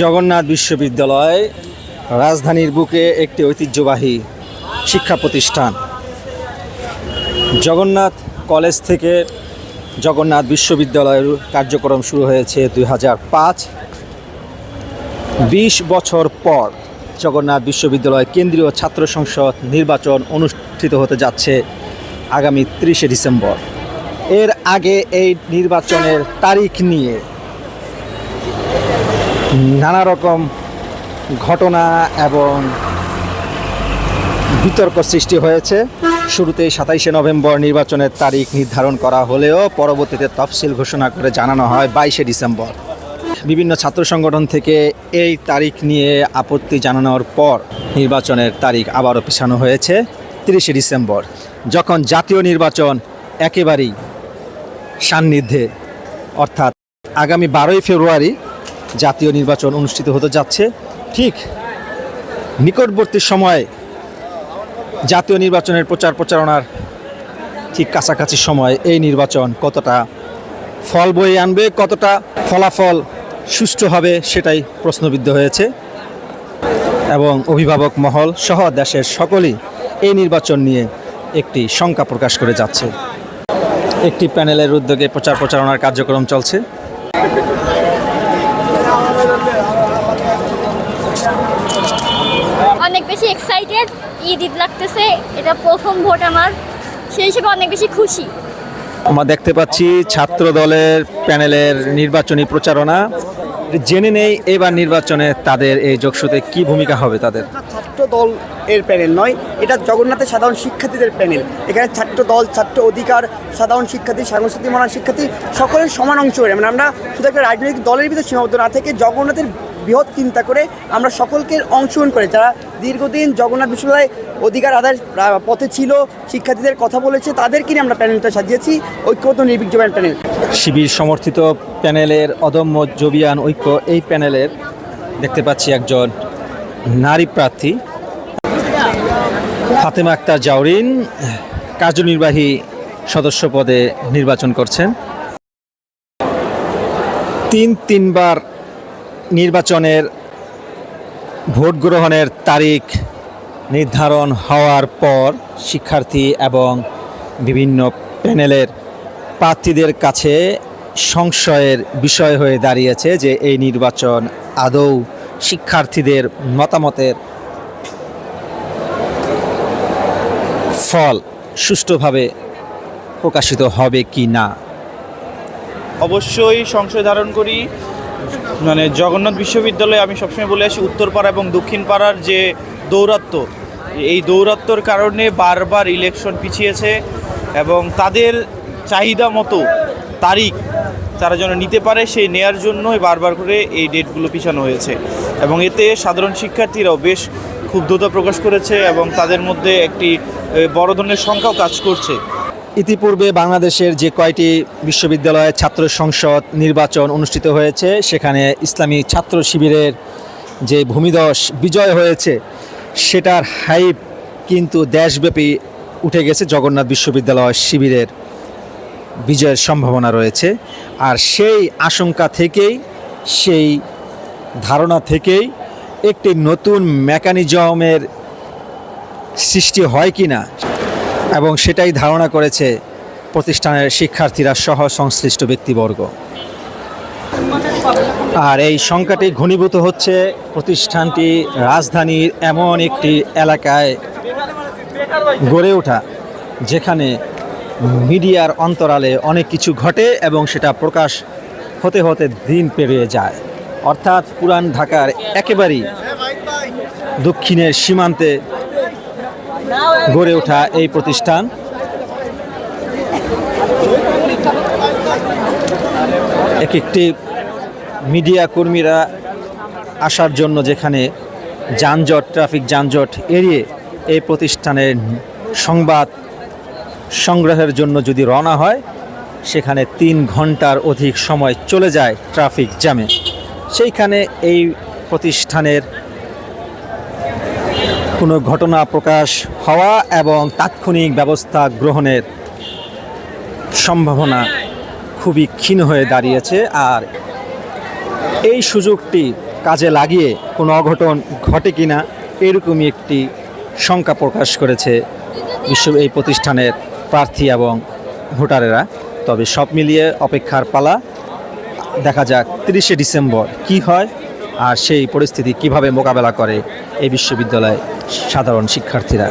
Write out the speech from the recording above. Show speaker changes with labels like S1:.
S1: জগন্নাথ বিশ্ববিদ্যালয় রাজধানীর বুকে একটি ঐতিহ্যবাহী শিক্ষা প্রতিষ্ঠান। জগন্নাথ কলেজ থেকে জগন্নাথ বিশ্ববিদ্যালয়ের কার্যক্রম শুরু হয়েছে দুই হাজার পাঁচ। বিশ বছর পর জগন্নাথ বিশ্ববিদ্যালয় কেন্দ্রীয় ছাত্র সংসদ নির্বাচন অনুষ্ঠিত হতে যাচ্ছে আগামী ত্রিশে ডিসেম্বর। এর আগে এই নির্বাচনের তারিখ নিয়ে নানা রকম ঘটনা এবং বিতর্ক সৃষ্টি হয়েছে। শুরুতেই সাতাইশে নভেম্বর নির্বাচনের তারিখ নির্ধারণ করা হলেও পরবর্তীতে তফসিল ঘোষণা করে জানানো হয় বাইশে ডিসেম্বর। বিভিন্ন ছাত্র সংগঠন থেকে এই তারিখ নিয়ে আপত্তি জানানোর পর নির্বাচনের তারিখ আবারও পিছানো হয়েছে তিরিশে ডিসেম্বর। যখন জাতীয় নির্বাচন একেবারেই সান্নিধ্যে, অর্থাৎ আগামী বারোই ফেব্রুয়ারি জাতীয় নির্বাচন অনুষ্ঠিত হতে যাচ্ছে। ঠিক নিকটবর্তী সময়ে জাতীয় নির্বাচনের প্রচার প্রচারণার ঠিক কাছাকাছি সময় এই নির্বাচন কতটা ফল বয়ে আনবে, কতটা ফলাফল সুষ্ঠু হবে সেটাই প্রশ্নবিদ্ধ হয়েছে। এবং অভিভাবক মহল সহ দেশের সকলেই এই নির্বাচন নিয়ে একটি শঙ্কা প্রকাশ করে যাচ্ছে। একটি প্যানেলের উদ্যোগে প্রচার প্রচারণার কার্যক্রম চলছে।
S2: অনেক বেশি এক্সাইটেড ঈদ ঈদ লাগতেছে এটা প্রথম ভোট আমার সেই হিসেবে অনেক বেশি খুশি।
S1: আমরা দেখতে পাচ্ছি ছাত্র দলের প্যানেলের নির্বাচনী প্রচারণা। জেনে নেই এবার নির্বাচনে তাদের এই যোগসূতে কি ভূমিকা হবে তাদের।
S3: ছাত্র দল এর প্যানেল নয় এটা জগন্নাথের সাধারণ শিক্ষার্থীদের প্যানেল। এখানে ছাত্র দল ছাত্র অধিকার সাধারণ শিক্ষার্থী সাংস্কৃতিক মানা শিক্ষার্থী সকলের সমান অংশ মানে আমরা শুধু একটা রাজনৈতিক দলের ভিতরে সীমাবদ্ধ না থেকে জগন্নাথের বৃহৎ চিন্তা করে আমরা সকলকে অংশগ্রহণ করে। যারা দীর্ঘদিন জগন্নাথ বিশ্ববিদ্যালয়ে অধিকার আদায়ের পথে ছিল, শিক্ষার্থীদের কথা বলেছে, তাদেরকে নিয়ে আমরা প্যানেলটা সাজিয়েছি, ঐক্যবদ্ধ জবান প্যানেল।
S1: শিবির সমর্থিত প্যানেলের অদম্য জবিয়ান ঐক্য এই প্যানেলের দেখতে পাচ্ছি একজন নারী প্রার্থী। ফাতেমা আক্তার জাউরিন কার্যনির্বাহী সদস্য পদে নির্বাচন করছেন। তিন তিনবার নির্বাচনের ভোট গ্রহণের তারিখ নির্ধারণ হওয়ার পর শিক্ষার্থী এবং বিভিন্ন প্যানেলের প্রার্থীদের কাছে সংশয়ের বিষয় হয়ে দাঁড়িয়েছে যে এই নির্বাচন আদৌ শিক্ষার্থীদের মতামতের ফল সুষ্ঠুভাবে প্রকাশিত হবে কি না?
S4: অবশ্যই সংশয় ধারণ করি। মানে জগন্নাথ বিশ্ববিদ্যালয়ে আমি সবসময় বলে আসি উত্তরপাড়া এবং দক্ষিণ পাড়ার যে দৌরাত্ম্য, এই দৌরাত্ম্যর কারণে বারবার ইলেকশন পিছিয়েছে এবং তাদের চাহিদা মতো তারিখ তারা যেন নিতে পারে সেই নেয়ার জন্যই বারবার করে এই ডেটগুলো পিছানো হয়েছে। এবং এতে সাধারণ শিক্ষার্থীরাও বেশ ক্ষুব্ধতা প্রকাশ করেছে এবং তাদের মধ্যে একটি বড় ধরনের সংখ্যাও কাজ করছে।
S1: ইতিপূর্বে বাংলাদেশের যে কয়টি বিশ্ববিদ্যালয়ে ছাত্র সংসদ নির্বাচন অনুষ্ঠিত হয়েছে, সেখানে ইসলামী ছাত্র শিবিরের যে ভূমিদশ বিজয় হয়েছে, সেটার হাইপ কিন্তু দেশব্যাপী উঠে গেছে, জগন্নাথ বিশ্ববিদ্যালয় শিবিরের বিজয়ের সম্ভাবনা রয়েছে। আর সেই আশঙ্কা থেকেই, সেই ধারণা থেকেই একটি নতুন মেকানিজমের সৃষ্টি হয় কি না এবং সেটাই ধারণা করেছে প্রতিষ্ঠানের শিক্ষার্থীরা সহ সংশ্লিষ্ট ব্যক্তিবর্গ। আর এই সংখ্যাটি ঘনীভূত হচ্ছে প্রতিষ্ঠানটি রাজধানীর এমন একটি এলাকায় গড়ে ওঠা, যেখানে মিডিয়ার অন্তরালে অনেক কিছু ঘটে এবং সেটা প্রকাশ হতে হতে দিন পেরিয়ে যায়। অর্থাৎ পুরান ঢাকার একেবারেই দক্ষিণের সীমান্তে গড়ে ওঠা এই প্রতিষ্ঠান। এক একটি মিডিয়া কর্মীরা আসার জন্য যেখানে যানজট, ট্রাফিক যানজট এড়িয়ে এই প্রতিষ্ঠানের সংবাদ সংগ্রহের জন্য যদি রওনা হয়, সেখানে তিন ঘণ্টার অধিক সময় চলে যায় ট্রাফিক জ্যামে। সেইখানে এই প্রতিষ্ঠানের কোনো ঘটনা প্রকাশ হওয়া এবং তাৎক্ষণিক ব্যবস্থা গ্রহণের সম্ভাবনা খুবই ক্ষীণ হয়ে দাঁড়িয়েছে আর এই সুযোগটি কাজে লাগিয়ে কোনো অঘটন ঘটে কি না এরকমই একটি শঙ্কা প্রকাশ করেছে বিশ্ব এই প্রতিষ্ঠানের প্রার্থী এবং ভোটারেরা। তবে সব মিলিয়ে অপেক্ষার পালা দেখা যাক তিরিশে ডিসেম্বর কি হয়। আর সেই পরিস্থিতি কীভাবে মোকাবেলা করে এই বিশ্ববিদ্যালয়ে সাধারণ শিক্ষার্থীরা?